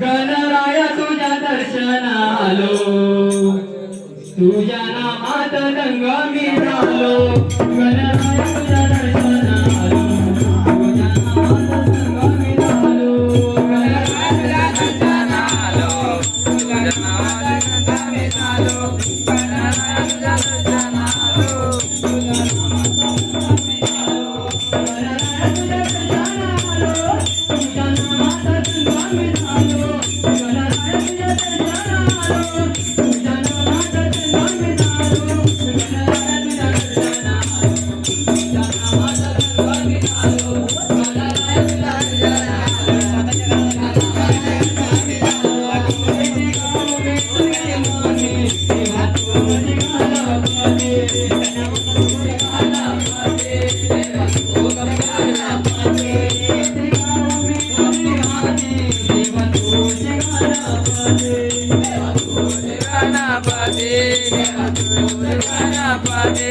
गणराया तुझ्या दर्शना आलो तुझ्या नामात रंग मी झालो. Ganaraya Ganapati Ganapati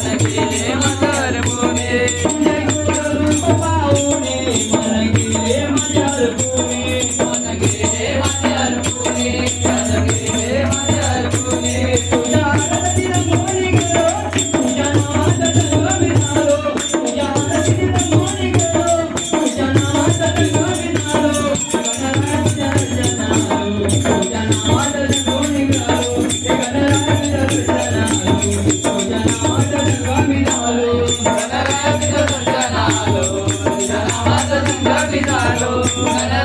Thank you. Hello.